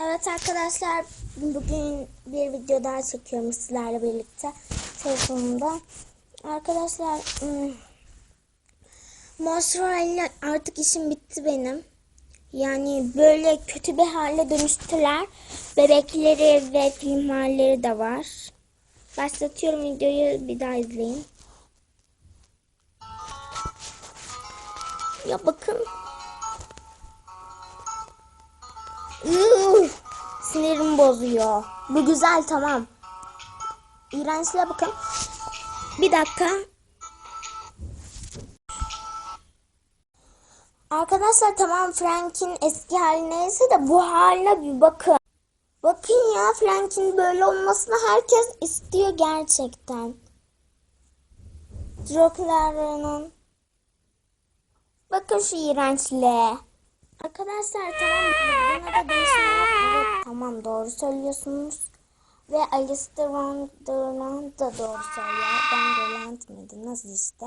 Evet arkadaşlar bugün bir video daha çekiyorum sizlerle birlikte telefonumda. Arkadaşlar hmm, Monster ile artık işim bitti benim. Yani böyle kötü bir hale dönüştüler. Bebekleri ve film halleri de var. Başlatıyorum videoyu bir daha izleyin. Ya bakın Sinirim bozuyor. Bu güzel tamam. İğrençliğe bakın. Bir dakika. Arkadaşlar tamam Frank'in eski hali neyse de bu haline bir bakın. Bakın ya Frank'in böyle olmasını herkes istiyor gerçekten. Drogler'ın. Bakın şu iğrençliğe. Arkadaşlar tamam buna da değişim yok. Evet tamam doğru söylüyorsunuz. Ve Alistair Wonderland da doğru söylüyor. Wonderland mıydı? Nasıl işte?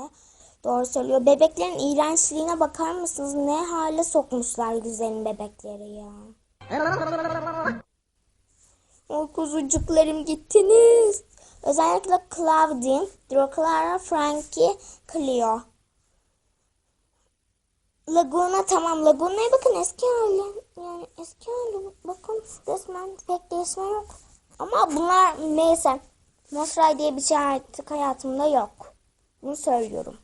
Doğru söylüyor. Bebeklerin iğrençliğine bakar mısınız? Ne hale sokmuşlar güzelim bebekleri ya. O kuzucuklarım gittiniz. Özellikle Claudine, Dracula, Frankie, Cleo. Laguna tamam. Laguna'ya bakın eski hali. Yani eski hali bakın resmen pek değişme yok. Ama bunlar neyse. Mosray diye bir şey artık hayatımda yok. Bunu söylüyorum.